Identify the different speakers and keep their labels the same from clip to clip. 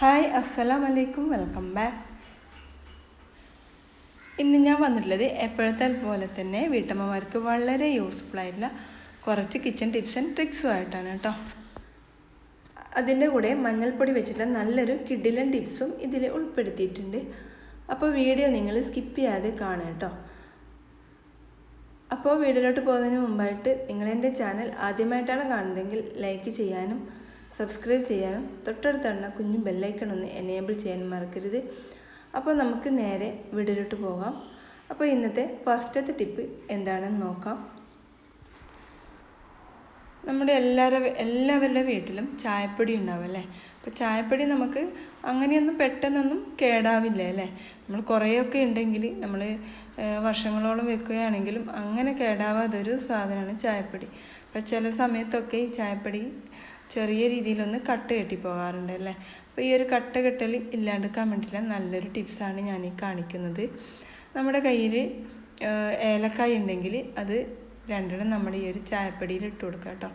Speaker 1: Hi അസ്സലാം വലൈക്കും welcome back ഇന്ന് ഞാൻ വന്നിട്ടുള്ളത് എപ്പോഴത്തെ പോലെ തന്നെ വീട്ടമ്മമാർക്ക് വളരെ യൂസ്ഫുൾ ആയിട്ടുള്ള കുറച്ച് കിച്ചൺ ടിപ്സ് ആൻഡ് ട്രിക്സും ആയിട്ടാണ് കേട്ടോ. അതിന്റെ കൂടെ മഞ്ഞൾപ്പൊടി വെച്ചിട്ടുള്ള നല്ലൊരു കിഡിലൻ ടിപ്സും ഇതിൽ ഉൾപ്പെടുത്തിയിട്ടുണ്ട്. അപ്പോൾ വീഡിയോ നിങ്ങൾ സ്കിപ്പ് ചെയ്യാതെ കാണുക കേട്ടോ. അപ്പോൾ വീഡിയോയിലോട്ട് പോകുന്നതിന് മുമ്പായിട്ട് നിങ്ങൾ എന്റെ ചാനൽ ആദ്യമായിട്ടാണ് കാണുന്നതെങ്കിൽ ലൈക്ക് ചെയ്യാനും സബ്സ്ക്രൈബ് ചെയ്യാനും തൊട്ടടുത്തുള്ള കുഞ്ഞു ബെല്ലൈക്കൺ ഒന്ന് എനേബിൾ ചെയ്യാനും മറക്കരുത്. അപ്പോൾ നമുക്ക് നേരെ വീടിലോട്ട് പോകാം. അപ്പോൾ ഇന്നത്തെ ഫസ്റ്റത്തെ ടിപ്പ് എന്താണെന്ന് നോക്കാം. നമ്മുടെ എല്ലാവരുടെ എല്ലാവരുടെ വീട്ടിലും ചായപ്പൊടി ഉണ്ടാവും അല്ലേ? അപ്പോൾ ചായപ്പൊടി നമുക്ക് അങ്ങനെയൊന്നും പെട്ടെന്നൊന്നും കേടാവില്ല അല്ലേ? നമ്മൾ കുറേയൊക്കെ ഉണ്ടെങ്കിൽ നമ്മൾ വർഷങ്ങളോളം വെക്കുകയാണെങ്കിലും അങ്ങനെ കേടാവാതൊരു സാധനമാണ് ചായപ്പൊടി. അപ്പോൾ ചില സമയത്തൊക്കെ ഈ ചായപ്പൊടി ചെറിയ രീതിയിലൊന്ന് കട്ട് കെട്ടി പോകാറുണ്ട് അല്ലേ? അപ്പോൾ ഈ ഒരു കട്ട കെട്ടൽ ഇല്ലാണ്ടിരിക്കാൻ വേണ്ടിയിട്ടുള്ള നല്ലൊരു ടിപ്സാണ് ഞാൻ ഈ കാണിക്കുന്നത്. നമ്മുടെ കയ്യിൽ ഏലക്കായ ഉണ്ടെങ്കിൽ അത് രണ്ടെണ്ണം നമ്മൾ ഈ ഒരു ചായപ്പൊടിയിൽ ഇട്ട് കൊടുക്കുക കേട്ടോ.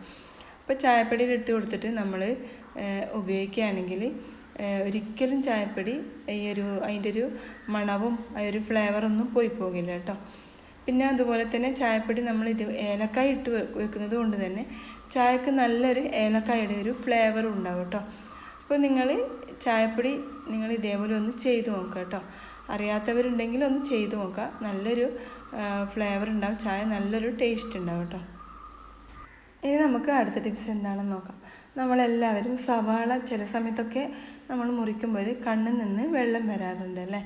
Speaker 1: അപ്പോൾ ചായപ്പൊടിയിൽ ഇട്ട് കൊടുത്തിട്ട് നമ്മൾ ഉപയോഗിക്കുകയാണെങ്കിൽ ഒരിക്കലും ചായപ്പൊടി ഈ ഒരു അതിന്റെ ഒരു മണവും ആ ഒരു ഫ്ലേവറൊന്നും പോയി പോകില്ല കേട്ടോ. പിന്നെ അതുപോലെ തന്നെ ചായപ്പൊടി നമ്മൾ ഇത് ഏലക്കായ ഇട്ട് വെക്കുന്നത് കൊണ്ട് തന്നെ ചായക്ക് നല്ലൊരു ഏലക്കായുടെ ഒരു ഫ്ലേവർ ഉണ്ടാവും കേട്ടോ. അപ്പോൾ നിങ്ങൾ ചായപ്പൊടി നിങ്ങൾ ഇതേപോലെ ഒന്ന് ചെയ്ത് നോക്കുക കേട്ടോ. അറിയാത്തവരുണ്ടെങ്കിൽ ഒന്ന് ചെയ്ത് നോക്കുക. നല്ലൊരു ഫ്ലേവർ ഉണ്ടാവും. ചായ നല്ലൊരു ടേസ്റ്റ് ഉണ്ടാവും കേട്ടോ. ഇനി നമുക്ക് അടുത്ത ടിപ്സ് എന്താണെന്ന് നോക്കാം. നമ്മളെല്ലാവരും സവാള ചില സമയത്തൊക്കെ നമ്മൾ മുറിക്കുമ്പോൾ കണ്ണിൽ നിന്ന് വെള്ളം വരാറുണ്ട് അല്ലേ?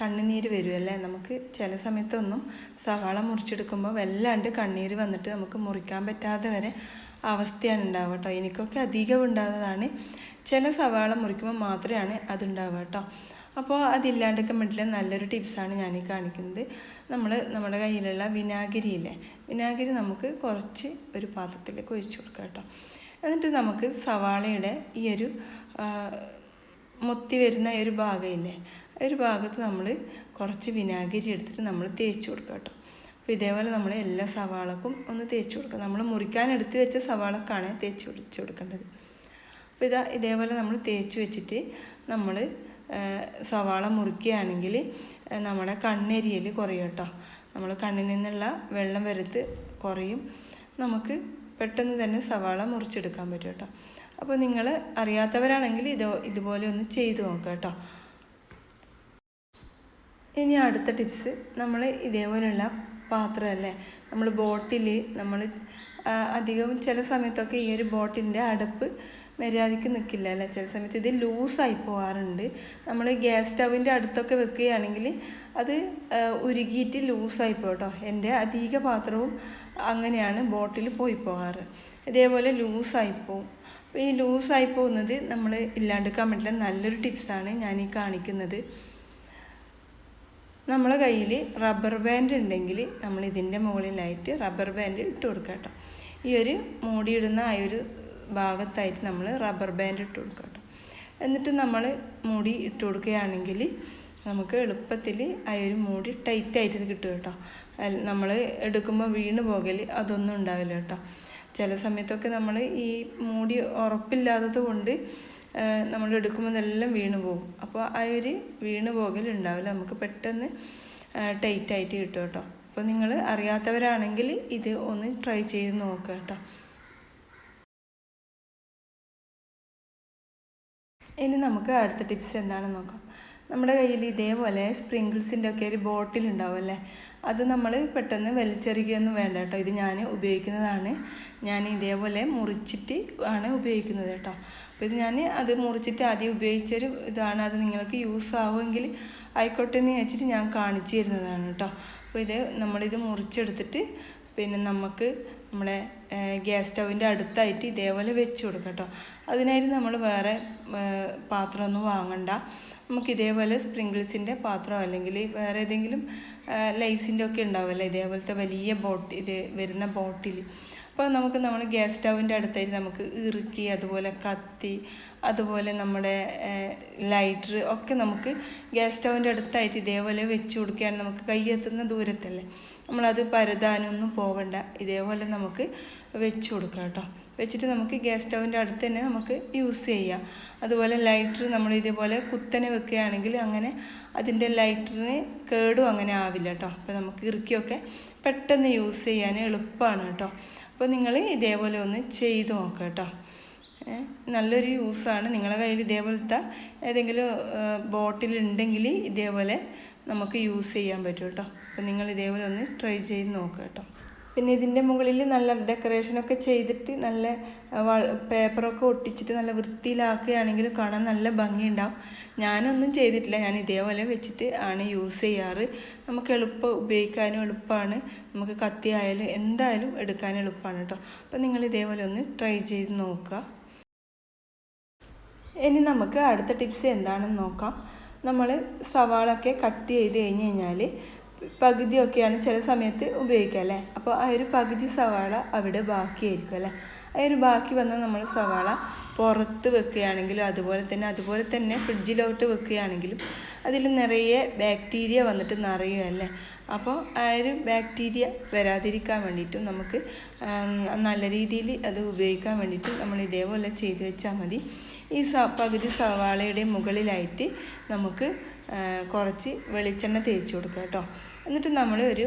Speaker 1: കണ്ണുനീര് വരുമല്ലേ നമുക്ക് ചില സമയത്തൊന്നും സവാള മുറിച്ചെടുക്കുമ്പോൾ വല്ലാണ്ട് കണ്ണീര് വന്നിട്ട് നമുക്ക് മുറിക്കാൻ പറ്റാതെ വരെ അവസ്ഥയാണ് ഉണ്ടാവുക കേട്ടോ എനിക്കൊക്കെ അധികം ഉണ്ടാകുന്നതാണ് ചില സവാള മുറിക്കുമ്പോൾ മാത്രമാണ് അതുണ്ടാവുക കേട്ടോ. അപ്പോൾ അതില്ലാണ്ടൊക്കെ വേണ്ടിയിട്ട് നല്ലൊരു ടിപ്സാണ് ഞാൻ ഈ കാണിക്കുന്നത്. നമ്മൾ നമ്മുടെ കയ്യിലുള്ള വിനാഗിരി ഇല്ലേ? വിനാഗിരി നമുക്ക് കുറച്ച് ഒരു പാത്രത്തിലേക്ക് ഒഴിച്ചു കൊടുക്കാം കേട്ടോ. എന്നിട്ട് നമുക്ക് സവാളയുടെ ഈ ഒരു മുത്തി വരുന്ന ഒരു ഭാഗമില്ലേ ഒരു ഭാഗത്ത് നമ്മൾ കുറച്ച് വിനാഗിരി എടുത്തിട്ട് നമ്മൾ തേച്ച് കൊടുക്കുക കേട്ടോ. അപ്പോൾ ഇതേപോലെ നമ്മൾ എല്ലാ സവാളക്കും ഒന്ന് തേച്ച് കൊടുക്കുക നമ്മൾ മുറിക്കാൻ എടുത്ത് വെച്ച സവാളക്കാണ് തേച്ച് പിടിച്ച് കൊടുക്കേണ്ടത്. അപ്പോൾ ഇതാ ഇതേപോലെ നമ്മൾ തേച്ച് വെച്ചിട്ട് നമ്മൾ സവാള മുറിക്കുകയാണെങ്കിൽ നമ്മുടെ കണ്ണെരിയൽ കുറയും കേട്ടോ. നമ്മൾ കണ്ണിൽ നിന്നുള്ള വെള്ളം വരുത്ത് കുറയും. നമുക്ക് പെട്ടെന്ന് തന്നെ സവാള മുറിച്ചെടുക്കാൻ പറ്റും കേട്ടോ. അപ്പോൾ നിങ്ങൾ അറിയാത്തവരാണെങ്കിൽ ഇത് ഇതുപോലെ ഒന്ന് ചെയ്തു നോക്കുക കേട്ടോ. ഇനി അടുത്ത ടിപ്സ്. നമ്മൾ ഇതേപോലെയുള്ള പാത്രമല്ലേ നമ്മൾ ബോട്ടിൽ നമ്മൾ അധികം ചില സമയത്തൊക്കെ ഈ ഒരു ബോട്ടിലിന്റെ അടപ്പ് മര്യാദയ്ക്ക് നിൽക്കില്ല അല്ലേ? ചില സമയത്ത് ഇത് ലൂസായി പോകാറുണ്ട് നമ്മൾ ഗ്യാസ് സ്റ്റവിന്റെ അടുത്തൊക്കെ വെക്കുകയാണെങ്കിൽ അത് ഉരുകിയിട്ട് ലൂസായി പോട്ടോ എന്റെ അധിക പാത്രവും അങ്ങനെയാണ് ബോട്ടിൽ പോയി പോകാറ് ഇതേപോലെ ലൂസായി പോവും. അപ്പോൾ ഈ ലൂസായി പോകുന്നത് നമ്മൾ ഇല്ലാണ്ടിരിക്കാൻ പറ്റില്ല നല്ലൊരു ടിപ്സാണ് ഞാൻ ഈ കാണിക്കുന്നത്. നമ്മളെ കയ്യിൽ റബ്ബർ ബാൻഡ് ഉണ്ടെങ്കിൽ നമ്മൾ ഇതിന്റെ മുകളിലായിട്ട് റബ്ബർ ബാൻഡ് ഇട്ട് കൊടുക്കുക കേട്ടോ. ഈ ഒരു മൂടിയിടുന്ന ആ ഒരു ഭാഗത്തായിട്ട് നമ്മൾ റബ്ബർ ബാൻഡ് ഇട്ട് കൊടുക്കുക കേട്ടോ. എന്നിട്ട് നമ്മൾ മൂടി ഇട്ട് കൊടുക്കുകയാണെങ്കിൽ നമുക്ക് എളുപ്പത്തിൽ ആ ഒരു മൂടി ടൈറ്റായിട്ട് കിട്ടും കേട്ടോ. നമ്മൾ എടുക്കുമ്പോൾ വീണ് പോകൽ അതൊന്നും ഉണ്ടാവില്ല കേട്ടോ. ചില സമയത്തൊക്കെ നമ്മൾ ഈ മൂടി ഉറപ്പില്ലാത്തത് കൊണ്ട് നമ്മൾ എടുക്കുമ്പോൾ ഇതെല്ലാം വീണ് പോകും. അപ്പോൾ ആ ഒരു വീണ് പോകൽ ഉണ്ടാവില്ല. നമുക്ക് പെട്ടെന്ന് ടൈറ്റായിട്ട് കിട്ടും കേട്ടോ. അപ്പോൾ നിങ്ങൾ അറിയാത്തവരാണെങ്കിൽ ഇത് ഒന്ന് ട്രൈ ചെയ്ത് നോക്കുക കേട്ടോ. ഇനി നമുക്ക് അടുത്ത ടിപ്സ് എന്താണെന്ന് നോക്കാം. നമ്മുടെ കയ്യിൽ ഇതേപോലെ സ്പ്രിങ്കിൾസിന്റെ ഒക്കെ ഒരു ബോട്ടിൽ ഉണ്ടാവും അല്ലേ? അത് നമ്മൾ പെട്ടെന്ന് വലിച്ചെറിയുകയൊന്നും വേണ്ട കേട്ടോ. ഇത് ഞാൻ ഉപയോഗിക്കുന്നതാണ്. ഞാൻ ഇതേപോലെ മുറിച്ചിട്ട് ആണ് ഉപയോഗിക്കുന്നത് കേട്ടോ. അപ്പോൾ ഇത് ഞാൻ അത് മുറിച്ചിട്ട് ആദ്യം ഉപയോഗിച്ചൊരു ഇതാണ്. അത് നിങ്ങൾക്ക് യൂസ് ആവുമെങ്കിൽ ആയിക്കോട്ടെ എന്ന് വെച്ചിട്ട് ഞാൻ കാണിച്ചു തരുന്നതാണ് കേട്ടോ. അപ്പോൾ ഇത് നമ്മളിത് മുറിച്ചെടുത്തിട്ട് പിന്നെ നമുക്ക് നമ്മുടെ ഗ്യാസ് സ്റ്റൗവിന്റെ അടുത്തായിട്ട് ഇതേപോലെ വെച്ച് കൊടുക്കുക കേട്ടോ അതിനായിട്ട് നമ്മൾ വേറെ പാത്രമൊന്നും വാങ്ങണ്ട. നമുക്ക് ഇതേപോലെ സ്പ്രിങ്കിൾസിന്റെ പാത്രം അല്ലെങ്കിൽ വേറെ ഏതെങ്കിലും ലൈസിന്റെ ഒക്കെ ഉണ്ടാവില്ല ഇതേപോലത്തെ വലിയ ബോട്ട് ഇത് വരുന്ന ബോട്ടിൽ അപ്പോൾ നമുക്ക് നമ്മൾ ഗ്യാസ് സ്റ്റൗവിന്റെ അടുത്തായിട്ട് നമുക്ക് ഇറുക്കി അതുപോലെ കത്തി അതുപോലെ നമ്മുടെ ലൈറ്റർ ഒക്കെ നമുക്ക് ഗ്യാസ് സ്റ്റൗവിന്റെ അടുത്തായിട്ട് ഇതേപോലെ വെച്ച് കൊടുക്കുകയാണ് നമുക്ക് കയ്യെത്തുന്ന ദൂരത്തല്ലേ. നമ്മളത് പരതാനൊന്നും പോവണ്ട. ഇതേപോലെ നമുക്ക് വെച്ച് കൊടുക്കാം കേട്ടോ. വെച്ചിട്ട് നമുക്ക് ഗ്യാസ് സ്റ്റൗവിന്റെ അടുത്ത് തന്നെ നമുക്ക് യൂസ് ചെയ്യാം. അതുപോലെ ലൈറ്റർ നമ്മൾ ഇതേപോലെ കുത്തനെ വെക്കുകയാണെങ്കിൽ അങ്ങനെ അതിന്റെ ലൈറ്ററിന് കേടും അങ്ങനെ ആവില്ല കേട്ടോ. അപ്പോൾ നമുക്ക് ഇറുക്കിയൊക്കെ പെട്ടെന്ന് യൂസ് ചെയ്യാൻ എളുപ്പമാണ് കേട്ടോ. അപ്പോൾ നിങ്ങൾ ഇതേപോലെ ഒന്ന് ചെയ്ത് നോക്കുക കേട്ടോ നല്ലൊരു യൂസാണ് നിങ്ങളുടെ കയ്യിൽ ഇതേപോലത്തെ ഏതെങ്കിലും ബോട്ടിൽ ഉണ്ടെങ്കിൽ ഇതേപോലെ നമുക്ക് യൂസ് ചെയ്യാൻ പറ്റും കേട്ടോ അപ്പോൾ നിങ്ങൾ ഇതേപോലെ ഒന്ന് ട്രൈ ചെയ്ത് നോക്കുക കേട്ടോ പിന്നെ ഇതിന്റെ മുകളിൽ നല്ല ഡെക്കറേഷനൊക്കെ ചെയ്തിട്ട് നല്ല പേപ്പറൊക്കെ ഒട്ടിച്ചിട്ട് നല്ല വൃത്തിയിലാക്കുകയാണെങ്കിൽ കാണാൻ നല്ല ഭംഗിയുണ്ടാവും. ഞാനൊന്നും ചെയ്തിട്ടില്ല. ഞാൻ ഇതേപോലെ വെച്ചിട്ട് ആണ് യൂസ് ചെയ്യാറ്. നമുക്ക് എളുപ്പം ഉപയോഗിക്കാനും എളുപ്പമാണ്. നമുക്ക് കത്തി ആയാലും എന്തായാലും എടുക്കാൻ എളുപ്പമാണ് കേട്ടോ. അപ്പോൾ നിങ്ങൾ ഇതേപോലെ ഒന്ന് ട്രൈ ചെയ്ത് നോക്കുക. ഇനി നമുക്ക് അടുത്ത ടിപ്സ് എന്താണെന്ന് നോക്കാം. നമ്മൾ സവാളൊക്കെ കട്ട് ചെയ്ത് കഴിഞ്ഞ് കഴിഞ്ഞാൽ പകുതിയൊക്കെയാണ് ചില സമയത്ത് ഉപയോഗിക്കുക അല്ലേ? അപ്പോൾ ആ ഒരു പകുതി സവാള അവിടെ ബാക്കിയായിരിക്കും അല്ലേ? ആ ഒരു ബാക്കി വന്ന നമ്മൾ സവാള പുറത്ത് വെക്കുകയാണെങ്കിലും അതുപോലെ തന്നെ അതുപോലെ തന്നെ ഫ്രിഡ്ജിലോട്ട് വെക്കുകയാണെങ്കിലും അതിൽ നിറയെ ബാക്ടീരിയ വന്നിട്ട് നിറയുമല്ലേ അപ്പോൾ ആ ഒരു ബാക്ടീരിയ വരാതിരിക്കാൻ വേണ്ടിയിട്ടും നമുക്ക് നല്ല രീതിയിൽ അത് ഉപയോഗിക്കാൻ വേണ്ടിയിട്ട് നമ്മൾ ഇതേപോലെ ചെയ്ത് വെച്ചാൽ മതി. ഈ സ പകുതി സവാളയുടെ മുകളിലായിട്ട് നമുക്ക് കുറച്ച് വെളിച്ചെണ്ണ തേച്ച് കൊടുക്കുക കേട്ടോ. എന്നിട്ട് നമ്മൾ ഒരു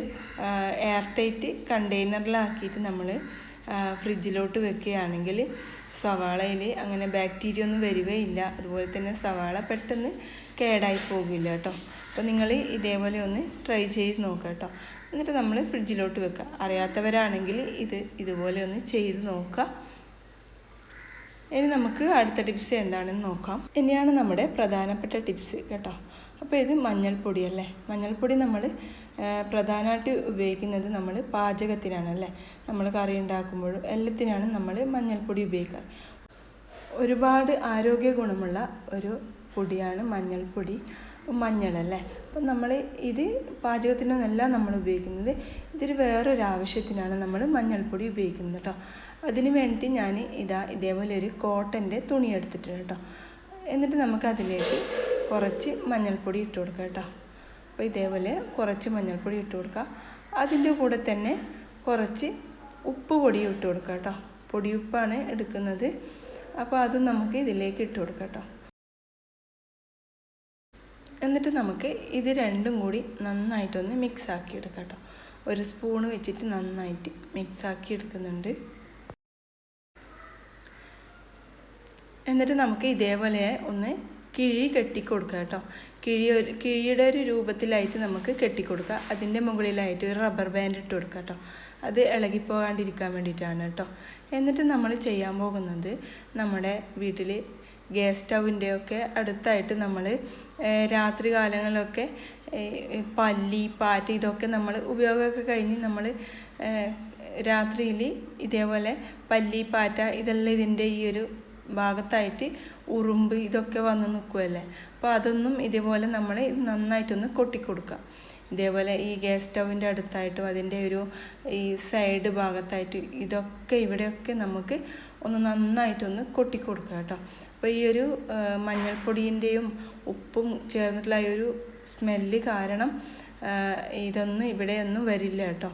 Speaker 1: എയർ ടൈറ്റ് കണ്ടെയ്നറിലാക്കിയിട്ട് നമ്മൾ ഫ്രിഡ്ജിലോട്ട് വെക്കുകയാണെങ്കിൽ സവാളയിൽ അങ്ങനെ ബാക്ടീരിയ ഒന്നും വരികയില്ല. അതുപോലെ തന്നെ സവാള പെട്ടെന്ന് കേടായി പോകില്ല കേട്ടോ. അപ്പോൾ നിങ്ങൾ ഇതേപോലെ ഒന്ന് ട്രൈ ചെയ്ത് നോക്കുക കേട്ടോ. എന്നിട്ട് നമ്മൾ ഫ്രിഡ്ജിലോട്ട് വെക്കുക അറിയാത്തവരാണെങ്കിൽ ഇത് ഇതുപോലെ ഒന്ന് ചെയ്ത് നോക്കുക ഇനി നമുക്ക് അടുത്ത ടിപ്സ് എന്താണെന്ന് നോക്കാം. ഇനിയാണ് നമ്മുടെ പ്രധാനപ്പെട്ട ടിപ്സ് കേട്ടോ. അപ്പോൾ ഇത് മഞ്ഞൾപ്പൊടിയല്ലേ മഞ്ഞൾപ്പൊടി നമ്മൾ പ്രധാനമായിട്ട് ഉപയോഗിക്കുന്നത് നമ്മൾ പാചകത്തിനാണ് അല്ലേ? നമ്മൾ കറി ഉണ്ടാക്കുമ്പോഴും എല്ലാത്തിനാണ് നമ്മൾ മഞ്ഞൾപ്പൊടി ഉപയോഗിക്കാറ്. ഒരുപാട് ആരോഗ്യ ഗുണമുള്ള ഒരു പൊടിയാണ് മഞ്ഞൾപ്പൊടി മഞ്ഞൾ അല്ലേ? അപ്പം നമ്മൾ ഇത് പാചകത്തിനൊന്നല്ല നമ്മൾ ഉപയോഗിക്കുന്നത്. ഇതൊരു വേറൊരു ആവശ്യത്തിനാണ് നമ്മൾ മഞ്ഞൾപ്പൊടി ഉപയോഗിക്കുന്നത് കേട്ടോ അതിന് വേണ്ടി ഞാൻ ഇതാ ഇതേപോലെ ഒരു കോട്ടന്റെ തുണി എടുത്തിട്ടുണ്ട് കേട്ടോ എന്നിട്ട് നമുക്ക് അതിലേക്ക് കുറച്ച് മഞ്ഞൾപ്പൊടി ഇട്ട് കൊടുക്കാം കേട്ടോ അപ്പോൾ ഇതേപോലെ കുറച്ച് മഞ്ഞൾപ്പൊടി ഇട്ട് കൊടുക്കുക അതിന്റെ കൂടെ തന്നെ കുറച്ച് ഉപ്പ് പൊടി ഇട്ട് കൊടുക്കുക കേട്ടോ പൊടിയുപ്പാണ് എടുക്കുന്നത്. അപ്പോൾ അത് നമുക്ക് ഇതിലേക്ക് ഇട്ട് കൊടുക്കാം കേട്ടോ എന്നിട്ട് നമുക്ക് ഇത് രണ്ടും കൂടി നന്നായിട്ടൊന്ന് മിക്സ് ആക്കി എടുക്കാം കേട്ടോ ഒരു സ്പൂണ് വെച്ചിട്ട് നന്നായിട്ട് മിക്സ് ആക്കി എടുക്കുന്നുണ്ട്. എന്നിട്ട് നമുക്ക് ഇതേപോലെ ഒന്ന് കിഴി കെട്ടിക്കൊടുക്കുക കേട്ടോ. കിഴി ഒരു കിഴിയുടെ ഒരു രൂപത്തിലായിട്ട് നമുക്ക് കെട്ടിക്കൊടുക്കുക അതിന്റെ മുകളിലായിട്ട് ഒരു റബ്ബർ ബാൻഡ് ഇട്ട് കൊടുക്കുക കേട്ടോ. അത് ഇളകിപ്പോകാണ്ടിരിക്കാൻ വേണ്ടിയിട്ടാണ് കേട്ടോ. എന്നിട്ട് നമ്മൾ ചെയ്യാൻ പോകുന്നത് നമ്മുടെ വീട്ടിൽ ഗ്യാസ് സ്റ്റൗവിന്റെ ഒക്കെ അടുത്തായിട്ട് നമ്മൾ രാത്രി കാലങ്ങളിലൊക്കെ പല്ലി പാറ്റ് ഇതൊക്കെ നമ്മൾ ഉപയോഗമൊക്കെ കഴിഞ്ഞ് നമ്മൾ രാത്രിയിൽ ഇതേപോലെ പല്ലി പാറ്റ ഇതെല്ലാം ഇതിന്റെ ഈ ഒരു ഭാഗത്തായിട്ട് ഉറുമ്പ് ഇതൊക്കെ വന്ന് നിൽക്കുമല്ലേ അപ്പോൾ അതൊന്നും ഇതേപോലെ നമ്മൾ നന്നായിട്ടൊന്ന് കൊട്ടിക്കൊടുക്കുക ഇതേപോലെ ഈ ഗ്യാസ് സ്റ്റൗവിന്റെ അടുത്തായിട്ടും അതിന്റെ ഒരു ഈ സൈഡ് ഭാഗത്തായിട്ട് ഇതൊക്കെ ഇവിടെയൊക്കെ നമുക്ക് ഒന്ന് നന്നായിട്ടൊന്ന് കൊട്ടിക്കൊടുക്കുക കേട്ടോ. അപ്പോൾ ഈ ഒരു മഞ്ഞൾപ്പൊടിന്റെയും ഉപ്പും ചേർന്നിട്ടുള്ള ഈ ഒരു സ്മെല്ല് കാരണം ഇതൊന്നും ഇവിടെയൊന്നും വരില്ല കേട്ടോ.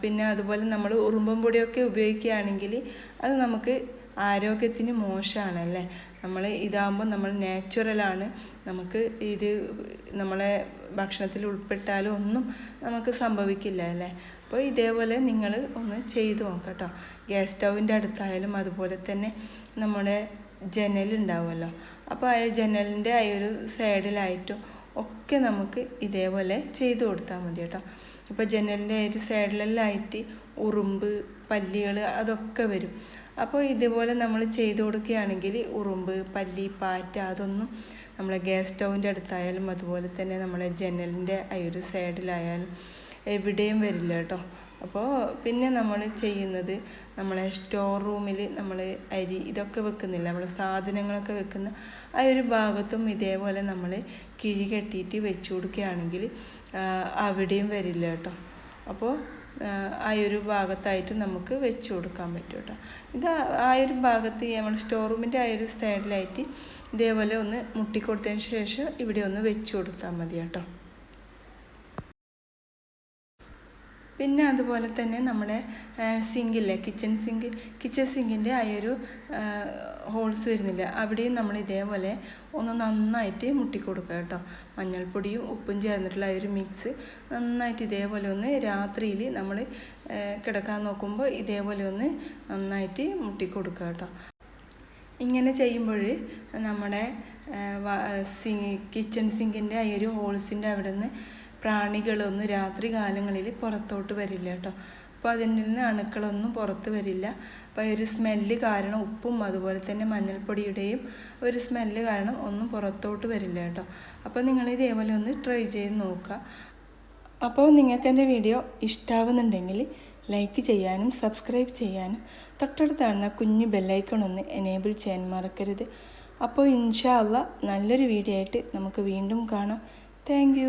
Speaker 1: പിന്നെ അതുപോലെ നമ്മൾ ഉറുമ്പൻ പൊടിയൊക്കെ ഉപയോഗിക്കുകയാണെങ്കിൽ അത് നമുക്ക് ആരോഗ്യത്തിന് മോശമാണല്ലേ നമ്മൾ ഇതാകുമ്പോൾ നമ്മൾ നാച്ചുറലാണ്. നമുക്ക് ഇത് നമ്മളെ ഭക്ഷണത്തിൽ ഉൾപ്പെട്ടാലും ഒന്നും നമുക്ക് സംഭവിക്കില്ല അല്ലേ അപ്പോൾ ഇതേപോലെ നിങ്ങൾ ഒന്ന് ചെയ്ത് നോക്കാം കേട്ടോ ഗ്യാസ് സ്റ്റൗവിന്റെ അടുത്തായാലും അതുപോലെ തന്നെ നമ്മുടെ ജനലുണ്ടാവുമല്ലോ അപ്പോൾ ആ ജനലിന്റെ ആ ഒരു സൈഡിലായിട്ടും ഒക്കെ നമുക്ക് ഇതേപോലെ ചെയ്ത് കൊടുത്താൽ മതി കേട്ടോ. ഇപ്പോൾ ജനലിന്റെ ഒരു സൈഡിലെല്ലാം ആയിട്ട് ഉറുമ്പ് പല്ലികൾ അതൊക്കെ വരും. അപ്പോൾ ഇതുപോലെ നമ്മൾ ചെയ്ത് കൊടുക്കുകയാണെങ്കിൽ ഉറുമ്പ് പല്ലി പാറ്റ അതൊന്നും നമ്മളെ ഗ്യാസ് സ്റ്റൗവിന്റെ അടുത്തായാലും അതുപോലെ തന്നെ നമ്മളെ ജനലിന്റെ ആ ഒരു സൈഡിലായാലും എവിടെയും വരില്ല കേട്ടോ. അപ്പോൾ പിന്നെ നമ്മൾ ചെയ്യുന്നത് നമ്മളെ സ്റ്റോർ റൂമിൽ നമ്മൾ അരി ഇതൊക്കെ വെക്കുന്നില്ല. നമ്മൾ സാധനങ്ങളൊക്കെ വെക്കുന്ന ആ ഒരു ഭാഗത്തും ഇതേപോലെ നമ്മൾ കിഴി കെട്ടിയിട്ട് വെച്ച് കൊടുക്കുകയാണെങ്കിൽ അവിടെയും വരില്ല കേട്ടോ. അപ്പോൾ ആ ഒരു ഭാഗത്തായിട്ട് നമുക്ക് വെച്ച് കൊടുക്കാൻ പറ്റും കേട്ടോ. ഇത് ആ ഒരു ഭാഗത്ത് നമ്മൾ സ്റ്റോർ റൂമിന്റെ ആ ഒരു സൈഡിലായിട്ട് ഇതേപോലെ ഒന്ന് മുട്ടിക്കൊടുത്തതിന് ശേഷം ഇവിടെ ഒന്ന് വെച്ച് കൊടുത്താൽ മതി കേട്ടോ. പിന്നെ അതുപോലെ തന്നെ നമ്മുടെ സിങ്കില്ലേ കിച്ചൺ സിങ്ക് കിച്ചൺ സിങ്കിന്റെ ആ ഒരു ഹോൾസ് വരുന്നില്ല അവിടെയും നമ്മൾ ഇതേപോലെ ഒന്ന് നന്നായിട്ട് മുട്ടിക്കൊടുക്കുക കേട്ടോ. മഞ്ഞൾപ്പൊടിയും ഉപ്പും ചേർന്നിട്ടുള്ള ആ ഒരു മിക്സ് നന്നായിട്ട് ഇതേപോലെ ഒന്ന് രാത്രിയിൽ നമ്മൾ കിടക്കാൻ നോക്കുമ്പോൾ ഇതേപോലെ ഒന്ന് നന്നായിട്ട് മുട്ടിക്കൊടുക്കുക കേട്ടോ. ഇങ്ങനെ ചെയ്യുമ്പോൾ നമ്മുടെ കിച്ചൺ സിങ്കിന്റെ ആ ഒരു ഹോൾസിന്റെ അവിടെ നിന്ന് പ്രാണികളൊന്നും രാത്രി കാലങ്ങളിൽ പുറത്തോട്ട് വരില്ല കേട്ടോ. അപ്പോൾ അതിൽ നിന്ന് അണുക്കളൊന്നും പുറത്ത് വരില്ല. അപ്പോൾ ഒരു സ്മെല്ല് കാരണം ഉപ്പും അതുപോലെ തന്നെ മഞ്ഞൾപ്പൊടിയുടെയും ഒരു സ്മെല്ല് കാരണം ഒന്നും പുറത്തോട്ട് വരില്ല കേട്ടോ. അപ്പോൾ നിങ്ങൾ ഇതേപോലെ ഒന്ന് ട്രൈ ചെയ്ത് നോക്കുക. അപ്പോൾ നിങ്ങൾക്ക് എന്റെ വീഡിയോ ഇഷ്ടാവുന്നുണ്ടെങ്കിൽ ലൈക്ക് ചെയ്യാനും സബ്സ്ക്രൈബ് ചെയ്യാനും തൊട്ടടുത്ത് കാണുന്ന കുഞ്ഞു ബെല്ലൈക്കൺ ഒന്ന് എനേബിൾ ചെയ്യാൻ മറക്കരുത്. അപ്പോൾ ഇൻഷാ അല്ല നല്ലൊരു വീഡിയോ ആയിട്ട് നമുക്ക് വീണ്ടും കാണാം. താങ്ക്